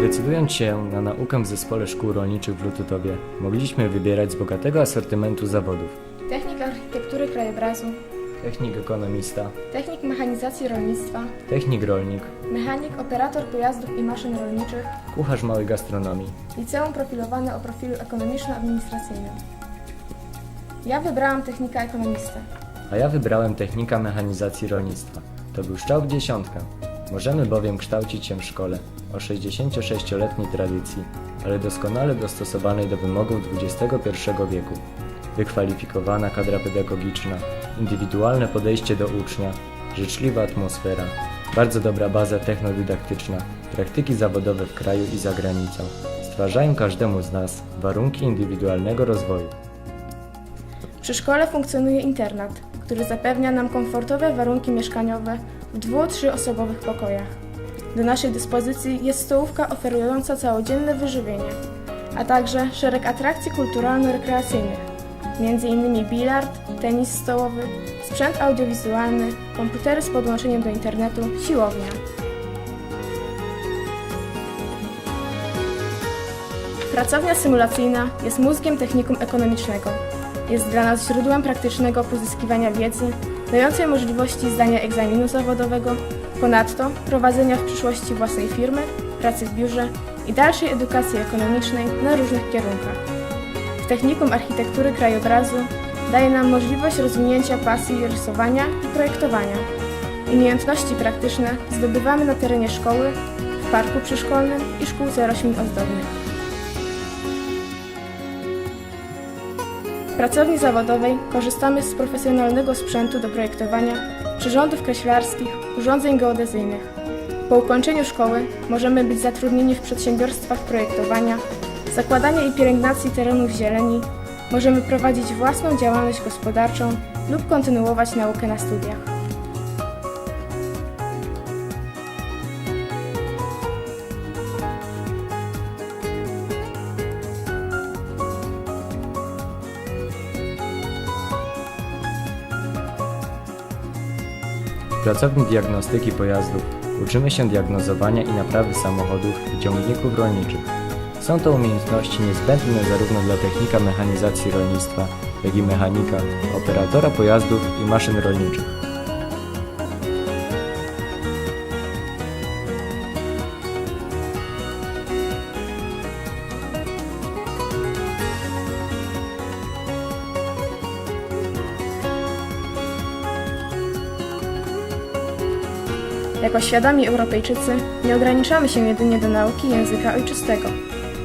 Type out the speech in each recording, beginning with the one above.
Decydując się na naukę w zespole szkół rolniczych w Lututowie, mogliśmy wybierać z bogatego asortymentu zawodów. Technik architektury krajobrazu, Technik ekonomista, technik mechanizacji rolnictwa, technik rolnik, mechanik operator pojazdów i maszyn rolniczych, kucharz małej gastronomii. liceum profilowane o profilu ekonomiczno-administracyjnym. Ja wybrałam technika ekonomistę. A ja wybrałem technika mechanizacji rolnictwa. To był strzał w dziesiątkę. Możemy bowiem kształcić się w szkole o 66-letniej tradycji, ale doskonale dostosowanej do wymogów XXI wieku. Wykwalifikowana kadra pedagogiczna, indywidualne podejście do ucznia, życzliwa atmosfera, bardzo dobra baza technodydaktyczna, praktyki zawodowe w kraju i za granicą stwarzają każdemu z nas warunki indywidualnego rozwoju. Przy szkole funkcjonuje internat, który zapewnia nam komfortowe warunki mieszkaniowe w dwu-trzyosobowych pokojach. Do naszej dyspozycji jest stołówka oferująca całodzienne wyżywienie, a także szereg atrakcji kulturalno-rekreacyjnych, m.in. bilard, tenis stołowy, sprzęt audiowizualny, komputery z podłączeniem do internetu, siłownia. Pracownia symulacyjna jest mózgiem technikum ekonomicznego. Jest dla nas źródłem praktycznego pozyskiwania wiedzy, dającej możliwości zdania egzaminu zawodowego, ponadto prowadzenia w przyszłości własnej firmy, pracy w biurze i dalszej edukacji ekonomicznej na różnych kierunkach. Technikum architektury krajobrazu daje nam możliwość rozwinięcia pasji rysowania i projektowania. Umiejętności praktyczne zdobywamy na terenie szkoły, w parku przyszkolnym i szkółce roślin ozdobnych. Pracowni zawodowej korzystamy z profesjonalnego sprzętu do projektowania, przyrządów kreślarskich, urządzeń geodezyjnych. Po ukończeniu szkoły możemy być zatrudnieni w przedsiębiorstwach projektowania, zakładania i pielęgnacji terenów zieleni, możemy prowadzić własną działalność gospodarczą lub kontynuować naukę na studiach. Pracowni diagnostyki pojazdów uczymy się diagnozowania i naprawy samochodów i ciągników rolniczych. Są to umiejętności niezbędne zarówno dla technika mechanizacji rolnictwa, jak i mechanika, operatora pojazdów i maszyn rolniczych. Jako świadomi Europejczycy nie ograniczamy się jedynie do nauki języka ojczystego.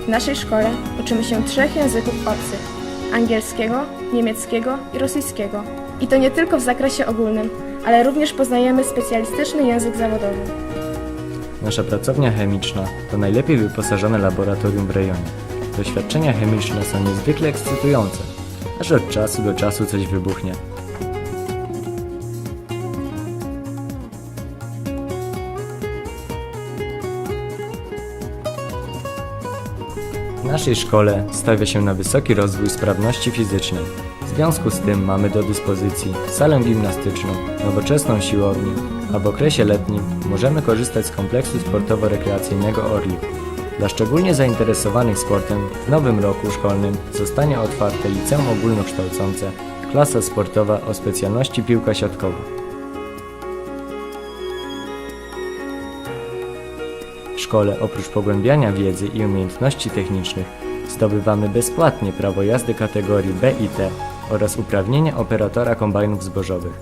W naszej szkole uczymy się trzech języków obcych: angielskiego, niemieckiego i rosyjskiego. I to nie tylko w zakresie ogólnym, ale również poznajemy specjalistyczny język zawodowy. Nasza pracownia chemiczna to najlepiej wyposażone laboratorium w rejonie. Doświadczenia chemiczne są niezwykle ekscytujące, aż od czasu do czasu coś wybuchnie. W naszej szkole stawia się na wysoki rozwój sprawności fizycznej. W związku z tym mamy do dyspozycji salę gimnastyczną, nowoczesną siłownię, a w okresie letnim możemy korzystać z kompleksu sportowo-rekreacyjnego Orlik. Dla szczególnie zainteresowanych sportem w nowym roku szkolnym zostanie otwarte liceum ogólnokształcące, klasa sportowa o specjalności piłka siatkowa. W szkole oprócz pogłębiania wiedzy i umiejętności technicznych zdobywamy bezpłatnie prawo jazdy kategorii B i T oraz uprawnienie operatora kombajnów zbożowych.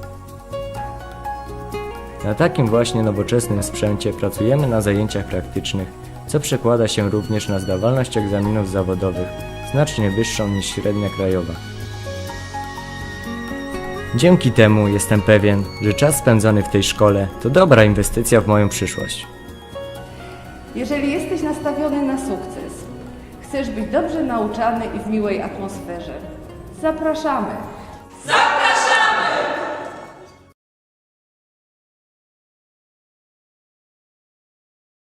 Na takim właśnie nowoczesnym sprzęcie pracujemy na zajęciach praktycznych, co przekłada się również na zdawalność egzaminów zawodowych, znacznie wyższą niż średnia krajowa. Dzięki temu jestem pewien, że czas spędzony w tej szkole to dobra inwestycja w moją przyszłość. Jeżeli jesteś nastawiony na sukces, chcesz być dobrze nauczany i w miłej atmosferze, zapraszamy. Zapraszamy!